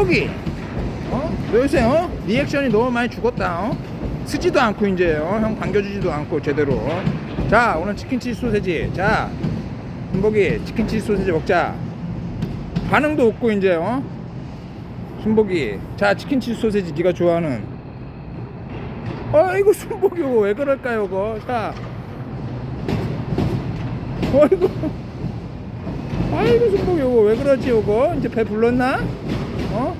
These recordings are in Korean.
순복이 어? 너 요새 어? 리액션이 너무 많이 죽었다 어? 쓰지도 않고 이제 어? 형 반겨주지도 않고 제대로 어? 자 오늘 치킨치즈 소세지 자 순복이 치킨치즈 소세지 먹자 반응도 없고 이제 어? 순복이 자 치킨치즈 소세지 네가 좋아하는 순복이 이거 왜 그럴까요 이거 자 아이고 아이고 순복이 이거 왜 그러지 이거 이제 배 불렀나 어?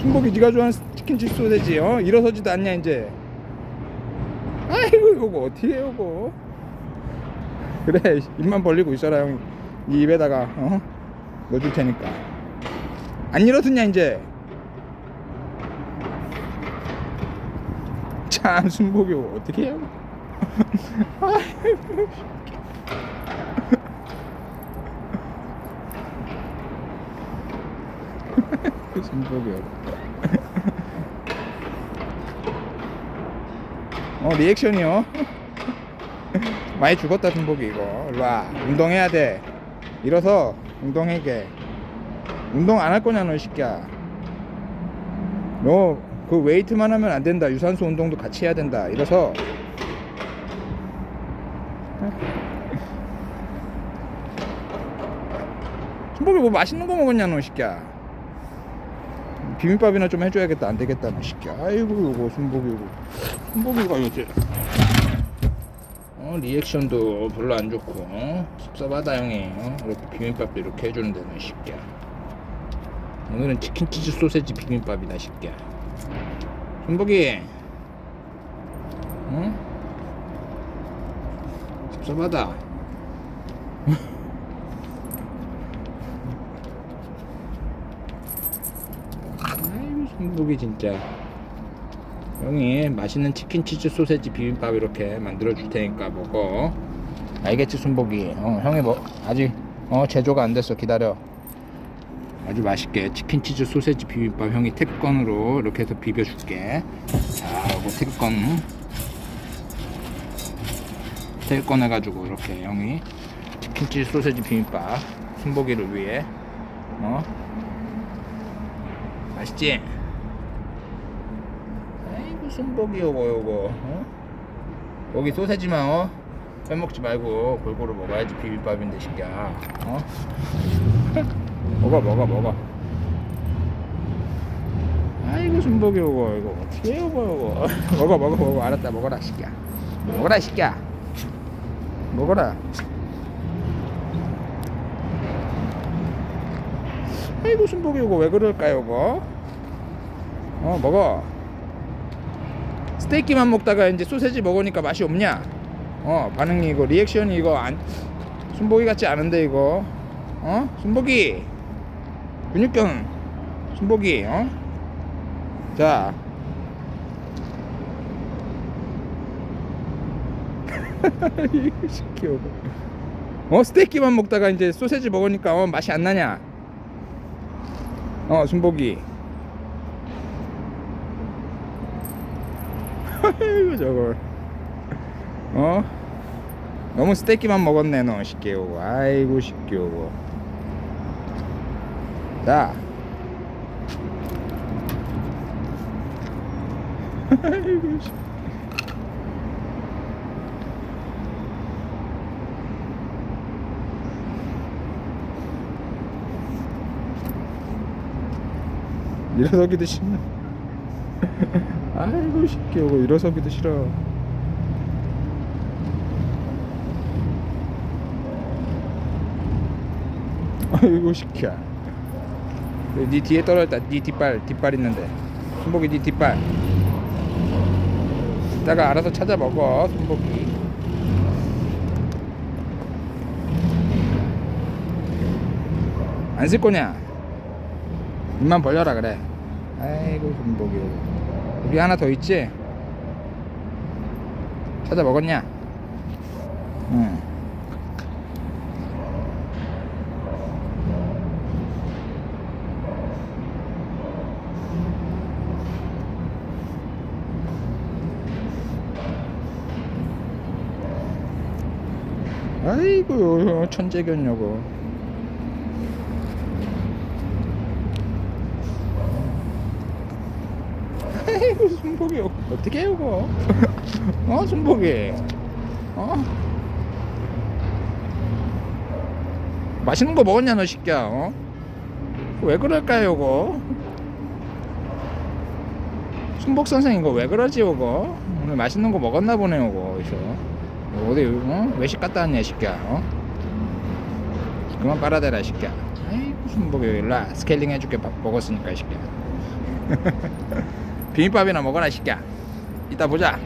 순복이 네가 좋아하는 치킨치즈 소세지 어? 일어서지도 않냐 이제. 아이고 이거 어떻게 해 이거? 그래 입만 벌리고 있어라 형이 이 입에다가 어? 넣어줄 테니까. 안 일어섰냐 이제? 참 순복이 어떻게 해요? 아이고 순복이 어 리액션이요? 많이 죽었다 순복이 이거. 일로와. 운동해야 돼. 일어서 운동해게. 운동 안 할 거냐 너이 새끼야. 너 그 웨이트만 하면 안 된다. 유산소 운동도 같이 해야 된다. 일어서. 순복이 뭐 맛있는 거 먹었냐 너이 새끼야 비빔밥이나 좀 해줘야겠다. 안 되겠다 새끼야. 아이고 이거 순복이 이거 순복이가 요새. 어 리액션도 별로 안 좋고 어? 섭섭하다 형이. 어? 이렇게 비빔밥도 이렇게 해주는데 너이 새끼야. 오늘은 치킨 치즈 소세지 비빔밥이다 이 새끼야. 순복이! 응? 섭섭하다 순복이 진짜. 형이 맛있는 치킨 치즈 소세지 비빔밥 이렇게 만들어 줄 테니까 먹어. 알겠지 순복이? 어, 형이 뭐 아직 어 제조가 안 됐어. 기다려. 아주 맛있게 치킨 치즈 소세지 비빔밥 형이 태극건으로 이렇게 해서 비벼 줄게. 자 이거 태극건. 태극건 해가지고 이렇게 형이 치킨 치즈 소세지 비빔밥 순복이를 위해 어? 맛있지? 아이고 순복이 요거 어? 여기 소세지만 어? 빼먹지 말고 골고루 먹어야지 비빔밥인데 새끼야 어? 먹어 먹어 먹어. 아이고 순복이 요거 이거. 어떻게 요거 요거. 먹어 먹어 먹어. 알았다 먹어라 새끼야 먹어라 새끼야 먹어라. 아이고 순복이 요거. 왜 그럴까요 요거? 어 먹어 스테이키만 먹다가 이제 소세지 먹으니까 맛이 없냐? 어 반응이 이거 리액션이 이거 안 순복이 같지 않은데 이거. 어? 순복이! 근육경! 순복이 어? 자. 시키고 어 스테이키만 먹다가 이제 소세지 먹으니까 어 맛이 안 나냐? 어 순복이 아이고 저걸. 어? 너무 스테이키만 먹었네 너 시끼오고 아이고 시끼오고 자. 아이고 씨. 일어서기도 싫어 아이고 시끼오고 일어서기도 싫어. 아이고 시키야 네 뒤에 떨어졌다. 네 뒷발 뒷발 있는데. 순복이 네 뒷발. 이따가 알아서 찾아 먹어 순복이. 안 쓸 거냐? 입만 벌려라 그래. 아이고 순복이 우리 하나 더 있지? 찾아 먹었냐? 응. 아이고 천재견 여고 아이고 순복이. 어떻게 해 이거? 어 순복이? 어? 맛있는 거 먹었냐 너 새끼야 어? 왜 그럴까요 이거? 순복 선생 이거 왜 그러지 이거? 오늘 맛있는 거 먹었나 보네 이거 어디서 어디 어? 외식 갔다 왔냐 이 새끼야 어? 그만 빨아대라 이 새끼야. 아이고 순복이 일로와. 스케일링 해줄게. 밥 먹었으니까 이 새끼야 비빔밥이나 먹어라 이 새끼야. 이따 보자